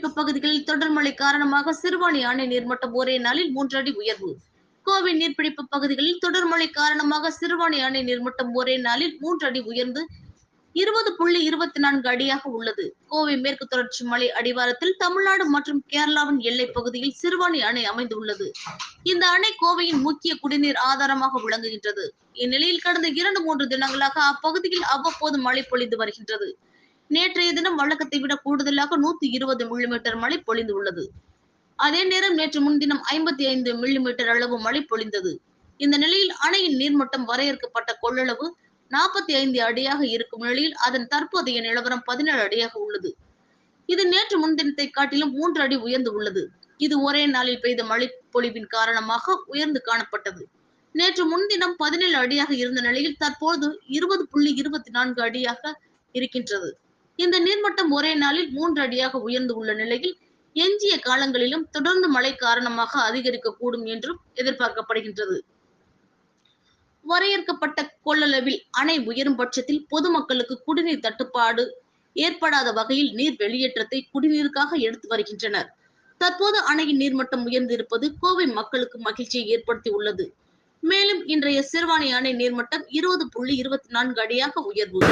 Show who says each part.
Speaker 1: பகுதிகளில் தொடர் மழை காரணமாக சிறுவாணி அணை நீர்மட்டம் ஒரே நாளில் மூன்று அடி உயர்வு. கோவை நீர்பிடிப்பு பகுதிகளில் தொடர் மழை காரணமாக சிறுவாணி அணை நீர்மட்டம் ஒரே நாளில் மூன்று அடி உயர்ந்து இருபது புள்ளி இருபத்தி நான்கு அடியாக உள்ளது. கோவை மேற்கு தொடர்ச்சி மலை அடிவாரத்தில் தமிழ்நாடு மற்றும் கேரளாவின் எல்லை பகுதியில் சிறுவாணி அணை அமைந்துள்ளது. இந்த அணை கோவையின் முக்கிய குடிநீர் ஆதாரமாக விளங்குகின்றது. இந்நிலையில் கடந்த இரண்டு மூன்று தினங்களாக அப்பகுதியில் அவ்வப்போது மழை பொழிந்து வருகின்றது. நேற்றைய தினம் வழக்கத்தை விட கூடுதலாக நூத்தி இருபது மில்லிமீட்டர் மழை பொழிந்துள்ளது அதே நேரம் நேற்று முன்தினம் ஐம்பத்தி ஐந்து மில்லிமீட்டர் அளவு மழை பொழிந்தது. இந்த நிலையில் அணையின் நீர்மட்டம் வரையறுக்கப்பட்ட கொள்ளளவு நாற்பத்தி ஐந்து அடியாக இருக்கும் நிலையில் அதன் தற்போதைய நிலவரம் பதினேழு அடியாக உள்ளது. இது நேற்று முன்தினத்தை காட்டிலும் மூன்று அடி உயர்ந்து உள்ளது. இது ஒரே நாளில் பெய்த மழை பொழிவின் காரணமாக உயர்ந்து காணப்பட்டது. நேற்று முன்தினம் பதினேழு அடியாக இருந்த நிலையில் தற்போது இருபது புள்ளி இருபத்தி நான்கு அடியாக இருக்கின்றது. இந்த நீர்மட்டம் ஒரே நாளில் மூன்று அடியாக உயர்ந்து உள்ள நிலையில் எஞ்சிய காலங்களிலும் தொடர்ந்து மழை காரணமாக அதிகரிக்கக்கூடும் என்றும் எதிர்பார்க்கப்படுகின்றது. வரையறுக்கப்பட்ட கொள்ளளவில் அணை உயரும் பட்சத்தில் பொதுமக்களுக்கு குடிநீர் தட்டுப்பாடு ஏற்படாத வகையில் நீர் வெளியேற்றத்தை குடிநீருக்காக எடுத்து வருகின்றனர். தற்போது அணையின் நீர்மட்டம் உயர்ந்திருப்பது கோவை மக்களுக்கு மகிழ்ச்சியை ஏற்படுத்தி உள்ளது. மேலும் இன்றைய சிறுவாணி அணை நீர்மட்டம் இருபது புள்ளி இருபத்தி நான்கு அடியாக உயர்வு.